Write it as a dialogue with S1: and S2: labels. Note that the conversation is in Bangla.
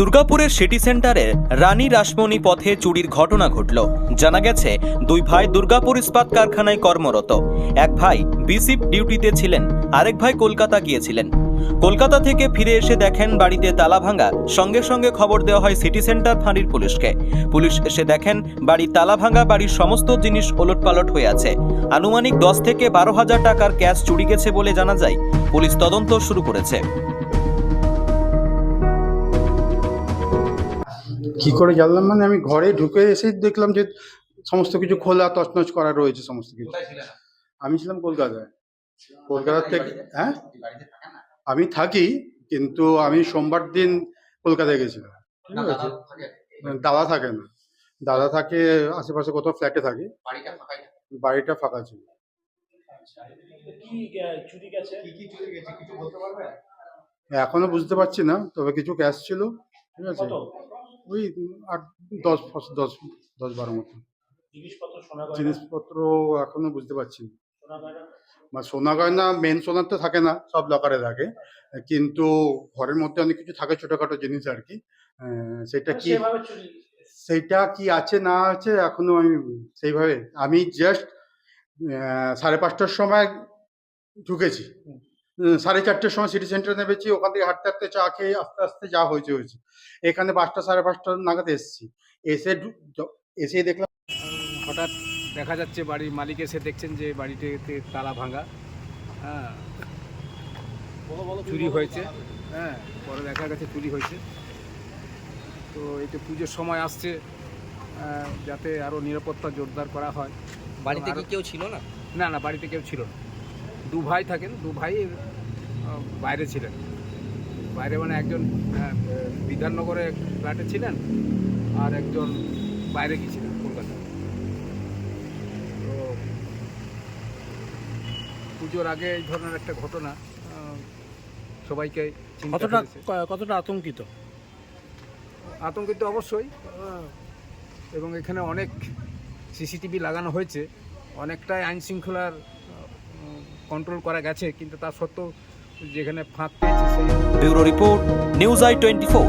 S1: দুর্গাপুরের সিটি সেন্টারে রানী রাসমণি পথে চুরির ঘটনা ঘটল। জানা গেছে, দুই ভাই দুর্গাপুর ইস্পাত কারখানায় কর্মরত। এক ভাই বিসিপ ডিউটিতে ছিলেন, আরেক ভাই কলকাতা গিয়েছিলেন। কলকাতা থেকে ফিরে এসে দেখেন বাড়িতে তালা ভাঙা, সঙ্গে সঙ্গে খবর দেওয়া হয় সিটি সেন্টার ফাঁড়ির পুলিশকে। পুলিশ এসে দেখেন বাড়ির তালা ভাঙা বাড়ির সমস্ত জিনিস ওলটপালট হয়ে আছে। আনুমানিক দশ থেকে বারো হাজার টাকার ক্যাশ চুরি গেছে বলে জানা যায়, পুলিশ তদন্ত শুরু করেছে।
S2: কি করে জানলাম? মানে আমি ঘরে ঢুকে এসে দেখলাম যে সমস্ত কিছু খোলা তছনছ করা রয়েছে সমস্ত কিছু। আমি ছিলাম কলকাতায়। কলকাতা থেকে হ্যাঁ? আমি থাকি কিন্তু আমি সোমবার দিন কলকাতায় গেছিলাম। ঠিক আছে? দাদা থাকে না। দাদা থাকে আশেপাশে কোথাও ফ্ল্যাটে থাকে। বাড়িটা ফাঁকা ছিল।
S3: কি আহ, চুরি গেছে?
S2: এখনও বুঝতে পারছি না তবে কিছু ক্যাশ ছিল। ঠিক আছে? ওই আট দশ দশ দশ বারো মতো।
S3: জিনিসপত্র
S2: এখনও বুঝতে পারছি না।
S3: সোনা গয়না?
S2: গয়না মেন সোনার তো থাকে না সব লকারে থাকে। কিন্তু ঘরের মধ্যে অনেক কিছু থাকে ছোটখাটো জিনিস আর কি। সেটা কি
S3: সেভাবে চুরি
S2: সেইটা কি আছে না আছে এখনও আমি সেইভাবে আমি জাস্ট সাড়ে পাঁচটার সময় ঢুকেছি। সাড়ে চারটের সময় সিটি সেন্টারে নেমেছি ওখান থেকে হাঁটতে হাঁটতে চা খেয়ে আস্তে আস্তে যা হয়েছে হয়েছে। এখানে পাঁচটা সাড়ে পাঁচটা নাগাদ এসেছি। এসে এসে দেখলাম
S4: হঠাৎ দেখা যাচ্ছে বাড়ির মালিক এসে দেখছেন যে বাড়িতে তালা ভাঙা। হ্যাঁ। চুরি হয়েছে। হ্যাঁ পরে দেখা গেছে চুরি হয়েছে। তো এটা পুজোর সময় আসছে যাতে আরও নিরাপত্তা জোরদার করা হয়।
S1: বাড়িতে কি কেউ ছিল না?
S4: না না বাড়িতে কেউ ছিল না। দু ভাই থাকেন দু ভাই বাইরে ছিলেন। বাইরে মানে একজন আহ, বিধাননগরে ফ্ল্যাটে ছিলেন আর একজন বাইরে গিয়েছিলেন কলকাতায়। তো পুজোর আগে এই ধরনের একটা ঘটনা সবাইকে
S3: কতটা কতটা আতঙ্কিত?
S4: আতঙ্কিত অবশ্যই। এবং এখানে অনেক সিসিটিভি লাগানো হয়েছে। অনেকটাই আইন শৃঙ্খলার কন্ট্রোল করা গেছে, কিন্তু তা সত্ত্বেও যেখানে ফাঁক পেয়েছে সেই
S1: bureau report, news I twenty four.